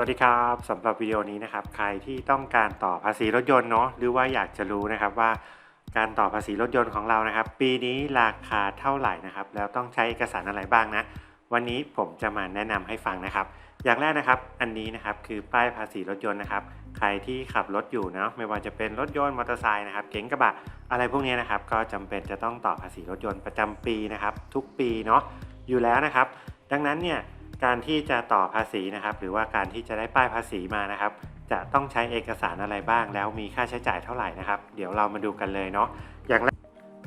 วัสดีครับสำหรับวิดีโอนี้นะครับ ใครที่ต้องการต่อภาษีรถยนต์เนาะหรือว่าอยากจะรู้นะครับว่าการต่อภาษีรถยนต์ของเรานะครับ ปีนี้ราคาเท่าไหร่นะครับ แล้วต้องใช้เอกสารอะไรบ้างนะ วันนี้ผมจะมาแนะนำให้ฟังนะครับ อย่างแรกนะครับ อันนี้นะครับคือป้ายภาษีรถยนต์นะครับ ใครที่ขับรถอยู่เนาะไม่ว่าจะเป็นรถยนต์มอเตอร์ไซค์นะครับเก๋งกระบะอะไรพวกนี้นะครับ ก็จำเป็นจะต้องต่อภาษีรถยนต์ประจำปีนะครับ ทุกปีเนาะอยู่แล้วนะครับ ดังนั้นเนี่ย การที่จะต่อภาษีนะครับ หรือว่าการที่จะได้ป้ายภาษีมานะครับ จะต้องใช้เอกสารอะไรบ้าง แล้วมีค่าใช้จ่ายเท่าไหร่นะครับ เดี๋ยวเรามาดูกันเลยเนาะอย่างแรก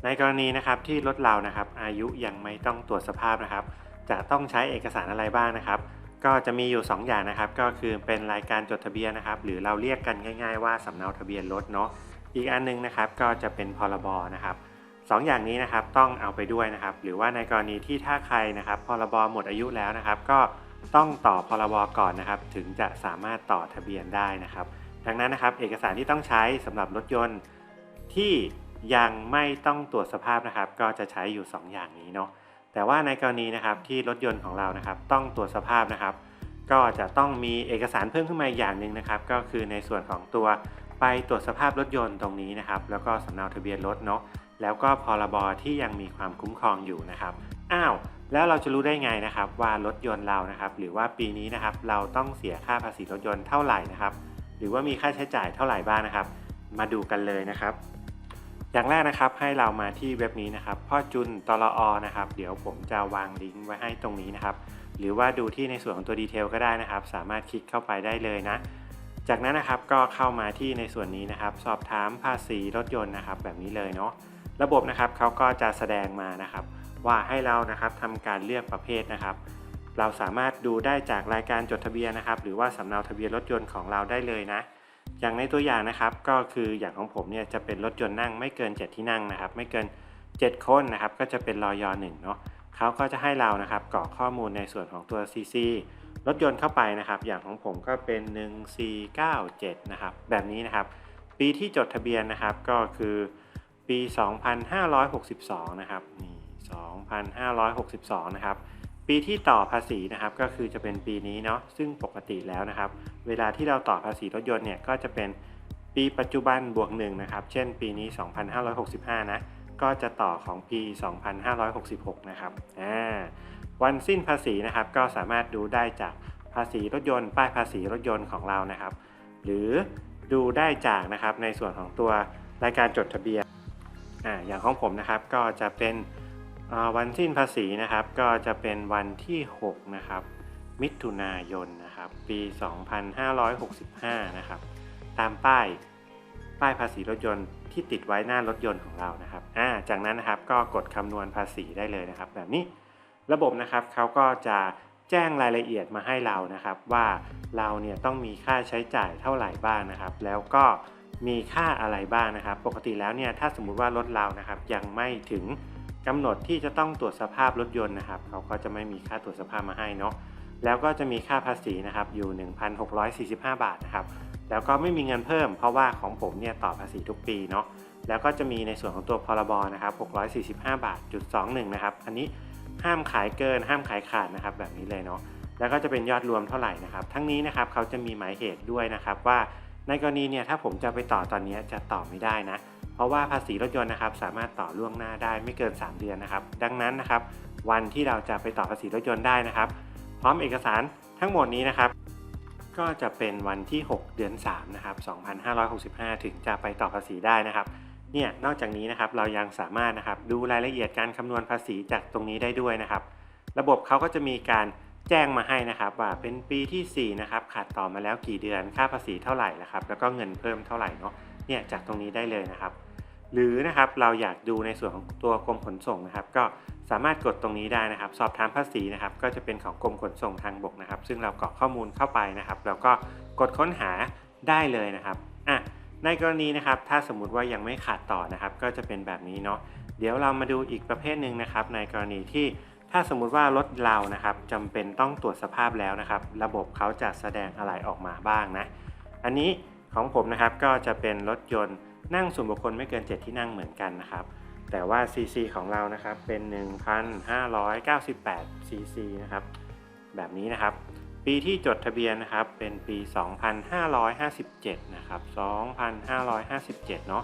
ในกรณีนะครับที่รถเรานะครับ อายุยังไม่ต้องตรวจสภาพนะครับ จะต้องใช้เอกสารอะไรบ้างนะครับ ก็จะมีอยู่ 2 อย่างนะครับ ก็คือเป็นรายการจดทะเบียนนะครับ หรือเราเรียกกันง่าย ๆ ว่าสำเนาทะเบียนรถเนาะอีกอันหนึงนะครับก็จะเป็นพรบนะครับ สองอย่างนี้นะครับต้องเอาไปด้วยนะครับ หรือว่าในกรณีที่ถ้าใครนะครับพรบหมดอายุแล้วนะครับ ก็ต้องต่อพรบก่อนนะครับ ถึงจะสามารถต่อทะเบียนได้นะครับ ดังนั้นนะครับ เอกสารที่ต้องใช้สำหรับรถยนต์ที่ยังไม่ต้องตรวจสภาพนะครับ ก็จะใช้อยู่ 2 อย่างนี้เนาะแต่ว่าในกรณีนะครับที่รถยนต์ของเรานะครับ ต้องตรวจสภาพนะครับ ก็จะต้องมีเอกสารเพิ่มขึ้นมาอย่างหนึ่งนะครับ ก็คือในส่วนของตัวไปตรวจสภาพรถยนต์ตรงนี้นะครับ แล้วก็สำเนาทะเบียนรถเนาะ แล้วก็พรบที่ยังมีความคุ้มครองอยู่นะครับอ้าวแล้วเราจะรู้ได้ไงนะครับว่ารถยนต์เรานะครับหรือว่าปีนี้นะครับเราต้องเสียค่าภาษีรถยนต์เท่าไหร่นะครับหรือว่ามีค่าใช้จ่ายเท่าไหร่บ้างนะครับ มาดูกันเลยนะครับ อย่างแรกนะครับให้เรามาที่เว็บนี้นะครับพ่อจุนตลอนะครับ เดี๋ยวผมจะวางลิงก์ไว้ให้ตรงนี้นะครับ หรือว่าดูที่ในส่วนของตัวดีเทลก็ได้นะครับ สามารถคลิกเข้าไปได้เลยนะ จากนั้นนะครับก็เข้ามาที่ในส่วนนี้นะครับ สอบถามภาษีรถยนต์นะครับ แบบนี้เลยเนาะ ระบบนะครับเขาก็จะแสดงมานะครับ ว่าให้เรานะครับทำการเลือกประเภทนะครับ เราสามารถดูได้จากรายการจดทะเบียนนะครับ หรือว่าสำเนาทะเบียนรถยนต์ของเราได้เลยนะ อย่างในตัวอย่างนะครับก็คืออย่างของผมเนี่ยจะเป็นรถยนต์นั่งไม่เกิน 7 ที่นั่งนะครับ ไม่เกิน 7 คนนะครับก็จะเป็นรอยหนึ่งเนาะเขาก็จะให้เรานะครับกรอกข้อมูลในส่วนของตัว CC รถยนต์เข้าไปนะครับ อย่างของผมก็เป็น 1497 นะครับ แบบนี้นะครับ ปีที่จดทะเบียนนะครับก็คือ ปี 2562 นะครับนี่2562 นะครับ ปีที่ต่อภาษีนะครับก็คือจะเป็นปีนี้เนาะซึ่งปกติแล้วนะครับ เวลาที่เราต่อภาษีรถยนต์เนี่ยก็จะเป็นปีปัจจุบันบวกหนึ่งนะครับ เช่น ปีนี้ 2565 นะ ก็จะต่อของปี 2566 นะครับอ่าวันสิ้นภาษีนะครับ ก็สามารถดูได้จากภาษีรถยนต์ ป้ายภาษีรถยนต์ของเรานะครับ หรือดูได้จากนะครับในส่วนของตัวรายการจดทะเบียน อ่าอย่างของผมนะครับก็จะเป็นวันสิ้นภาษีนะครับ ก็จะเป็นวันที่ 6 นะครับ มิถุนายนนะครับ ปี 2565 นะครับ ตามป้ายป้ายภาษีรถยนต์ที่ติดไว้หน้ารถยนต์ของเรานะครับอ่าจากนั้นนะครับก็กดคำนวณภาษีได้เลยนะครับ แบบนี้ระบบนะครับเขาก็จะแจ้งรายละเอียดมาให้เรานะครับ ว่าเราเนี่ยต้องมีค่าใช้จ่ายเท่าไหร่บ้างนะครับ แล้วก็ มีค่าอะไรบ้างนะครับ ปกติแล้วเนี่ยถ้าสมมุติว่ารถเรานะครับยังไม่ถึงกำหนดที่จะต้องตรวจสภาพรถยนต์นะครับเขาก็จะไม่มีค่าตรวจสภาพมาให้เนาะแล้วก็จะมีค่าภาษีนะครับอยู่ 1,645 บาทนะครับแล้วก็ไม่มีเงินเพิ่มเพราะว่าของผมเนี่ยต่อภาษีทุกปีเนาะแล้วก็จะมีในส่วนของตัวพรบนะครับ645 บาทจุด21นะครับอันนี้ห้ามขายเกินห้ามขายขาดนะครับแบบนี้เลยเนาะแล้วก็จะเป็นยอดรวมเท่าไหร่นะครับ ทั้งนี้นะครับเขาจะมีหมายเหตุด้วยนะครับว่า ในกรณีเนี่ยถ้าผมจะไปต่อตอนนี้จะต่อไม่ได้นะ เพราะว่าภาษีรถยนต์นะครับ สามารถต่อล่วงหน้าได้ไม่เกิน 3 เดือนนะครับ ดังนั้นนะครับ วันที่เราจะไปต่อภาษีรถยนต์ได้นะครับ พร้อมเอกสารทั้งหมดนี้นะครับ ก็จะเป็นวันที่ 6 เดือน3นะครับ2565 ถึงจะไปต่อภาษีได้นะครับเนี่ยนอกจากนี้นะครับเรายังสามารถนะครับดูรายละเอียดการคำนวณภาษีจากตรงนี้ได้ด้วยนะครับ ระบบเขาก็จะมีการ แจ้งมาให้นะครับว่าเป็นปีที่ 4 นะครับ ขาดต่อมาแล้วกี่เดือนค่าภาษีเท่าไหร่นะครับ แล้วก็เงินเพิ่มเท่าไหร่เนาะเนี่ยจากตรงนี้ได้เลยนะครับ หรือนะครับเราอยากดูในส่วนของตัวกรมขนส่งนะครับ ก็สามารถกดตรงนี้ได้นะครับ สอบถามภาษีนะครับ ก็จะเป็นของกรมขนส่งทางบกนะครับ ซึ่งเรากรอกข้อมูลเข้าไปนะครับ แล้วก็กดค้นหาได้เลยนะครับอะในกรณีนะครับ ถ้าสมมุติว่ายังไม่ขาดต่อนะครับ ก็จะเป็นแบบนี้เนาะเดี๋ยวเรามาดูอีกประเภทหนึ่งนะครับ ในกรณีที่ ถ้าสมมุติว่ารถเรานะครับจำเป็นต้องตรวจสภาพแล้วนะครับ ระบบเขาจะแสดงอะไรออกมาบ้างนะ อันนี้ของผมนะครับก็จะเป็นรถยนต์นั่งส่วนบุคคลไม่เกิน 7 ที่นั่งเหมือนกันนะครับ แต่ว่า CC ของเรานะครับเป็น 1,598 CC นะครับแบบนี้นะครับ ปีที่จดทะเบียนนะครับเป็นปี 2557 นะครับ 2557 เนาะ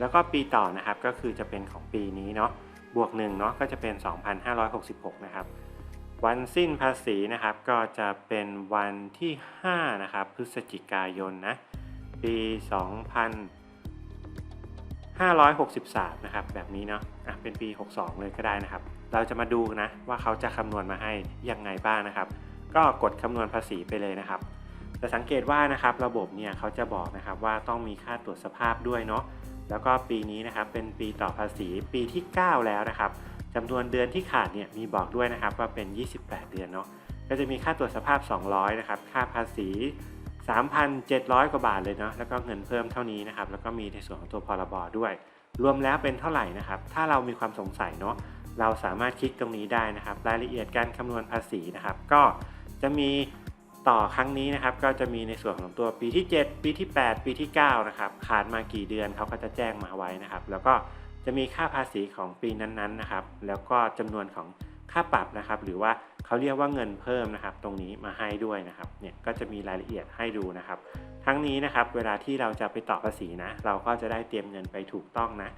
แล้วก็ปีต่อนะครับก็คือจะเป็นของปีนี้เนาะ บวก1เนาะก็จะเป็น 2566 นะครับ วันสิ้นภาษีนะครับก็จะเป็นวันที่ 5 นะครับ พฤศจิกายนนะ ปี 2563 นะครับ แบบนี้เนาะอะเป็นปี 62 เลยก็ได้นะครับ เราจะมาดูนะว่าเขาจะคำนวณมาให้ยังไงบ้างนะครับ ก็กดคำนวณภาษีไปเลยนะครับจะสังเกตว่านะครับระบบเนี่ยเขาจะบอกนะครับว่าต้องมีค่าตรวจสภาพด้วยเนาะ แล้วก็ปีนี้นะครับเป็นปีต่อภาษีปีที่ 9 แล้วนะครับจำนวนเดือนที่ขาดเนี่ยมีบอกด้วยนะครับว่าเป็น 28 เดือนเนาะก็จะมีค่าตรวจสภาพ 200นะครับค่าภาษี 3,700 กว่าบาทเลยเนาะแล้วก็เงินเพิ่มเท่านี้นะครับแล้วก็มีในส่วนของตัวพรบด้วย รวมแล้วเป็นเท่าไหร่นะครับถ้าเรามีความสงสัยเนาะเราสามารถคลิกตรงนี้ได้นะครับ รายละเอียดการคำนวณภาษีนะครับ ก็จะมี ต่อครั้งนี้นะครับก็จะมีในส่วนของตัวปีที่ 7 ปีที่ 8 ปีที่9นะครับขาดมากี่เดือนเขาก็จะแจ้งมาไว้นะครับ แล้วก็จะมีค่าภาษีของปีนั้นๆนะครับ แล้วก็จำนวนของค่าปรับนะครับ หรือว่าเขาเรียกว่าเงินเพิ่มนะครับ ตรงนี้มาให้ด้วยนะครับเนี่ยก็จะมีรายละเอียดให้ดูนะครับ ทั้งนี้นะครับเวลาที่เราจะไปต่อภาษีนะ เราก็จะได้เตรียมเงินไปถูกต้องนะ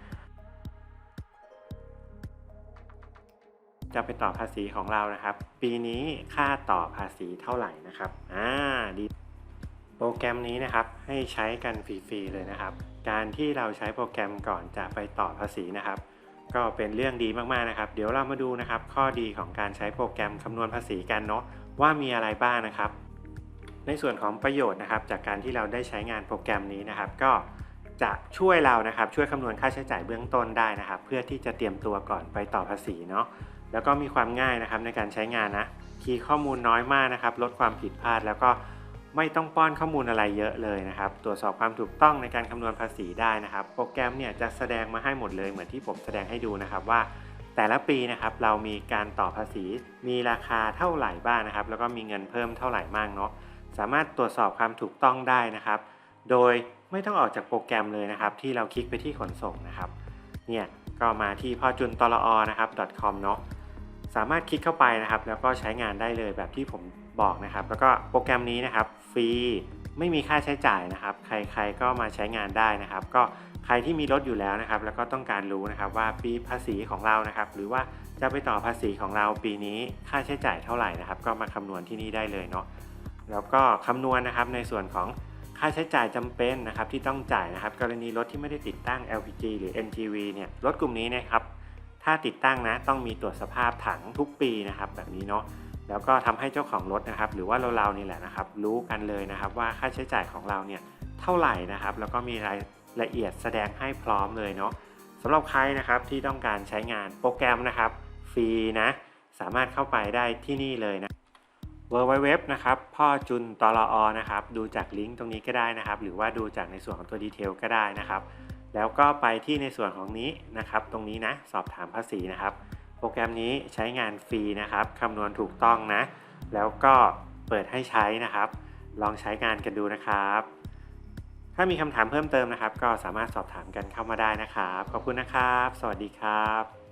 จะไปต่อภาษีของเรานะครับ ปีนี้ค่าต่อภาษีเท่าไหร่นะครับอ่าดีโปรแกรมนี้นะครับให้ใช้กันฟรีๆเลยนะครับ การที่เราใช้โปรแกรมก่อนจะไปต่อภาษีนะครับ ก็เป็นเรื่องดีมากๆนะครับ เดี๋ยวเรามาดูนะครับ ข้อดีของการใช้โปรแกรมคำนวณภาษีกันเนาะว่ามีอะไรบ้างนะครับ ในส่วนของประโยชน์นะครับ จากการที่เราได้ใช้งานโปรแกรมนี้นะครับ ก็จะช่วยเรานะครับช่วยคำนวณค่าใช้จ่ายเบื้องต้นได้นะครับ เพื่อที่จะเตรียมตัวก่อนไปต่อภาษีเนาะ แล้วก็มีความง่ายนะครับในการใช้งานนะคีย์ข้อมูลน้อยมากนะครับ ลดความผิดพลาด แล้วก็ไม่ต้องป้อนข้อมูลอะไรเยอะเลยนะครับ ตรวจสอบความถูกต้องในการคำนวณภาษีได้นะครับ โปรแกรมเนี่ยจะแสดงมาให้หมดเลยเหมือนที่ผมแสดงให้ดูนะครับว่า แต่ละปีนะครับเรามีการต่อภาษี มีราคาเท่าไหร่บ้างนะครับ แล้วก็มีเงินเพิ่มเท่าไหร่บ้างเนาะสามารถตรวจสอบความถูกต้องได้นะครับ โดยไม่ต้องออกจากโปรแกรมเลยนะครับ ที่เราคลิกไปที่ขนส่งนะครับ เนี่ยก็มาที่พอจุนตลอนะครับ .com เนาะ สามารถคลิกเข้าไปนะครับ แล้วก็ใช้งานได้เลยแบบที่ผมบอกนะครับ แล้วก็โปรแกรมนี้นะครับฟรีไม่มีค่าใช้จ่ายนะครับ ใครๆก็มาใช้งานได้นะครับ ก็ใครที่มีรถอยู่แล้วนะครับ แล้วก็ต้องการรู้นะครับว่าปีภาษีของเรานะครับ หรือว่าจะไปต่อภาษีของเราปีนี้ค่าใช้จ่ายเท่าไหร่นะครับ ก็มาคำนวณที่นี่ได้เลยเนาะแล้วก็คำนวณนะครับในส่วนของค่าใช้จ่ายจำเป็นนะครับที่ต้องจ่ายนะครับ กรณีรถที่ไม่ได้ติดตั้ง LPG หรือ NGV เนี่ยรถกลุ่มนี้นะครับ ถ้าติดตั้งนะต้องมีตรวจสภาพถังทุกปีนะครับแบบนี้เนาะแล้วก็ทำให้เจ้าของรถนะครับ หรือว่าเราเราๆนี่แหละนะครับ รู้กันเลยนะครับ ว่าค่าใช้จ่ายของเราเนี่ยเท่าไหร่นะครับ แล้วก็มีรายละเอียดแสดงให้พร้อมเลยเนาะสำหรับใครนะครับที่ต้องการใช้งานโปรแกรมนะครับ ฟรีนะ สามารถเข้าไปได้ที่นี่เลยนะ w w w นะครับพ่อจุนตลอนะครับ ดูจากลิงก์ตรงนี้ก็ได้นะครับ หรือว่าดูจากในส่วนของตัวดีเทลก็ได้นะครับ แล้วก็ไปที่ในส่วนของนี้นะครับ ตรงนี้นะสอบถามภาษีนะครับ โปรแกรมนี้ใช้งานฟรีนะครับคำนวณถูกต้องนะ แล้วก็เปิดให้ใช้นะครับ ลองใช้งานกันดูนะครับ ถ้ามีคำถามเพิ่มเติมนะครับ ก็สามารถสอบถามกันเข้ามาได้นะครับ ขอบคุณนะครับ สวัสดีครับ